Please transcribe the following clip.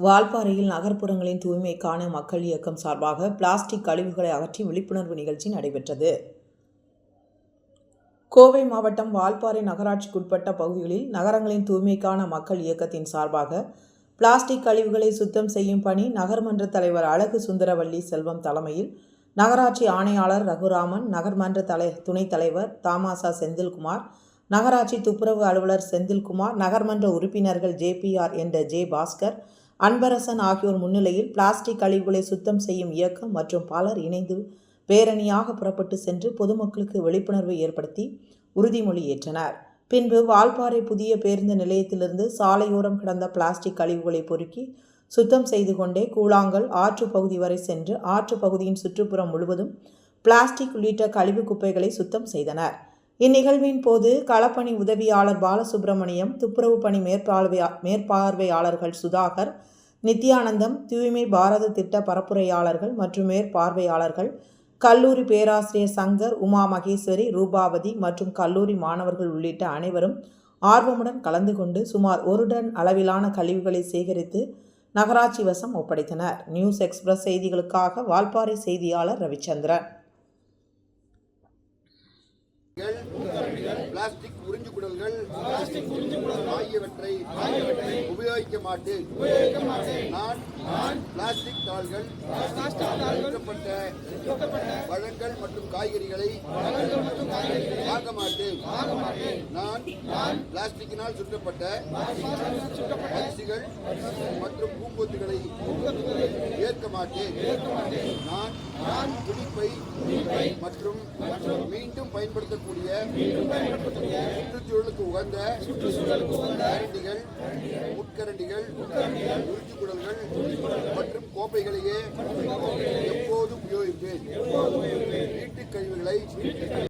வால்பாறையில் நகர்ப்புறங்களின் தூய்மைக்கான மக்கள் இயக்கம் சார்பாக பிளாஸ்டிக் கழிவுகளை அகற்றி விழிப்புணர்வு நிகழ்ச்சி நடைபெற்றது. கோவை மாவட்டம் வால்பாறை நகராட்சிக்குட்பட்ட பகுதிகளில் நகரங்களின் தூய்மைக்கான மக்கள் இயக்கத்தின் சார்பாக பிளாஸ்டிக் கழிவுகளை சுத்தம் செய்யும் பணி நகர்மன்ற தலைவர் அழகு சுந்தரவல்லி செல்வம் தலைமையில் நகராட்சி ஆணையாளர் ரகுராமன் நகர்மன்ற தலை துணைத் தலைவர் தாமாசா செந்தில்குமார் நகராட்சி துப்புரவு அலுவலர் செந்தில்குமார் நகர்மன்ற உறுப்பினர்கள் ஜேபிஆர் என்ற ஜே பாஸ்கர் அன்பரசன் ஆகியோர் முன்னிலையில் பிளாஸ்டிக் கழிவுகளை சுத்தம் செய்யும் இயக்கம் மற்றும் பலர் இணைந்து பேரணியாக புறப்பட்டு சென்று பொதுமக்களுக்கு விழிப்புணர்வை ஏற்படுத்தி உறுதிமொழி ஏற்றனர். பின்பு வால்பாறை புதிய பேருந்து நிலையத்திலிருந்து சாலையோரம் கிடந்த பிளாஸ்டிக் கழிவுகளை பொறுக்கி சுத்தம் செய்து கொண்டே கூழாங்கல் ஆற்று பகுதி வரை சென்று ஆற்று பகுதியின் சுற்றுப்புறம் முழுவதும் பிளாஸ்டிக் உள்ளிட்ட கழிவு குப்பைகளை சுத்தம் செய்தனர். இந்நிகழ்வின் போது களப்பணி உதவியாளர் பாலசுப்பிரமணியம் துப்புரவு பணி மேற்பார்வையா மேற்பார்வையாளர்கள் சுதாகர் நித்யானந்தம் தூய்மை பாரத திட்ட பரப்புரையாளர்கள் மற்றும் மேற்பார்வையாளர்கள் கல்லூரி பேராசிரியர் சங்கர் உமா மகேஸ்வரி ரூபாவதி மற்றும் கல்லூரி மாணவர்கள் உள்ளிட்ட அனைவரும் ஆர்வமுடன் கலந்து கொண்டு சுமார் ஒரு டன் அளவிலான கழிவுகளை சேகரித்து நகராட்சி வசம் ஒப்படைத்தனர். நியூஸ் எக்ஸ்பிரஸ் செய்திகளுக்காக வால்பாறை செய்தியாளர் ரவிச்சந்திரன். பிளாஸ்டிக் உறிஞ்சு குடல்கள் ஆகியவற்றை உபயோகிக்க மாட்டேன். நான் பிளாஸ்டிக் தாள்கள் பழங்கள் மற்றும் காய்கறிகளை வாங்க மாட்டேன். நான் பிளாஸ்டிக்கினால் சுற்றப்பட்ட அரிசிகள் மற்றும் பூங்கொத்துகளை ஏற்க மாட்டேன். நான் துணிப்பை மற்றும் மீண்டும் பயன்படுத்தக்கூடிய சுற்றுச்சூழலுக்கு உகந்த கரண்டிகள் முட்கரண்டிகள் உறிஞ்சு குடல்கள் மற்றும் கோப்பைகளையே எப்போதும் உபயோகிப்பேன். வீட்டுக் கழிவுகளை